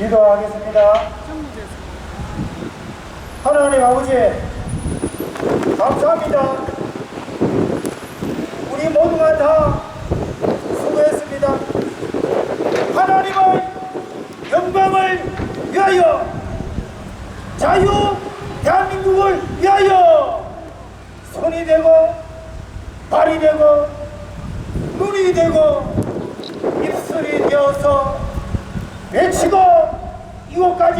기도하겠습니다. 하나님 아버지, 감사합니다. 우리 모두가 다 수고했습니다. 하나님의 영광을 위하여 자유 대한민국을 위하여 손이 되고 발이 되고 눈이 되고 입술이 되어서 외치고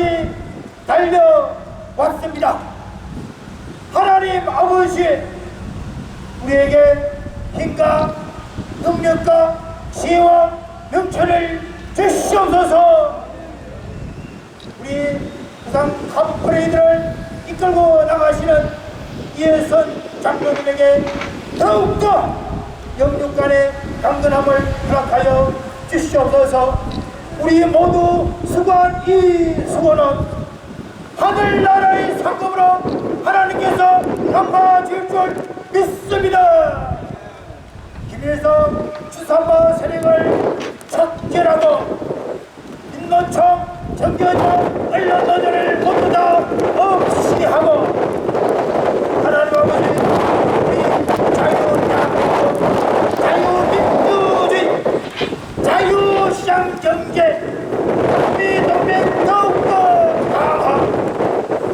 이곳까지 달려왔습니다. 하나님 아버지 우리에게 힘과 능력과 지혜와 명철을 주시옵소서 우리 부산 카프레이드를 이끌고 나가시는 이혜선 장로님에게 더욱더 영육간의 강건함을 허락하여 주시옵소서 우리 모두 수고한 이 수고는 하늘나라의 상급으로 하나님께서 갚아줄 줄 믿습니다. 김일성 주사파 세력을 척결하고 민노총 정교조 언론노조를 모두 다 없이 하고 하나님 아버지 우리 자유대한민국 자유민주주의 자유시장 경제 우리 동맹 더욱더 강화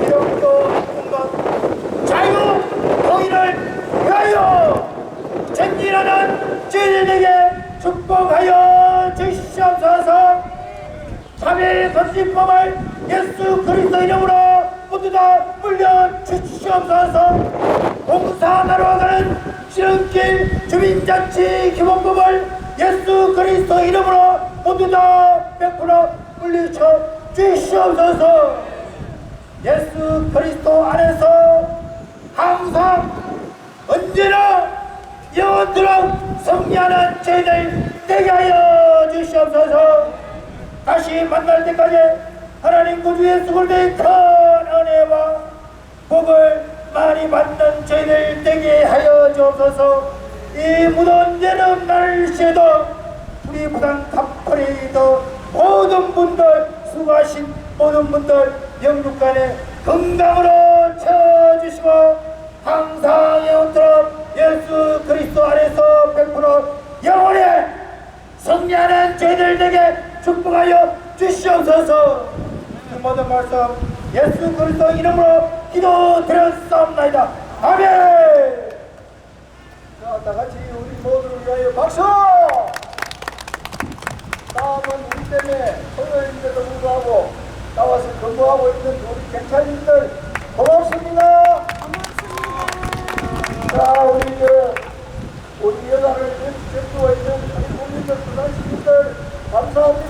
이렇게 뭔가 자유 통일을 위하여 전진하는 저희들에게 축복하여 주시옵소서 참일 건진법을 예수 그리스도 이름으로 모두 다 물려주시옵소서 공사하러 가는 지름길 주민자치 기본법을 예수 그리스도 이름으로 모두 다100% 물리쳐 주시옵소서. 예수 그리스도 안에서 항상 언제나 영원토록 승리하는 저희들 되게 하여 주시옵소서. 다시 만날 때까지 하나님 구주의 수고를 큰 은혜와 복을 많이 받는 저희들 되게 하여 주옵소서. 이 무더운 여름 날씨에도 우리 부산 카프레이더 모든 분들 수고하신 모든 분들 영육간에 건강으로 채워주시고 항상 영원토록 예수 그리스도 안에서 100% 영원히 승리하는 저희들에게 축복하여 주시옵소서. 그 모든 말씀 예수 그리스도 이름으로 기도드렸사옵나이다. 아멘 때문에 토요일인데도 불구하고 나와서 근무하고 있는 우리 경찰님들 고맙습니다. 고맙습니다. 자, 우리 그 우리 여자를 제주에 있는 우리 국민들, 부산시민들 감사합니다.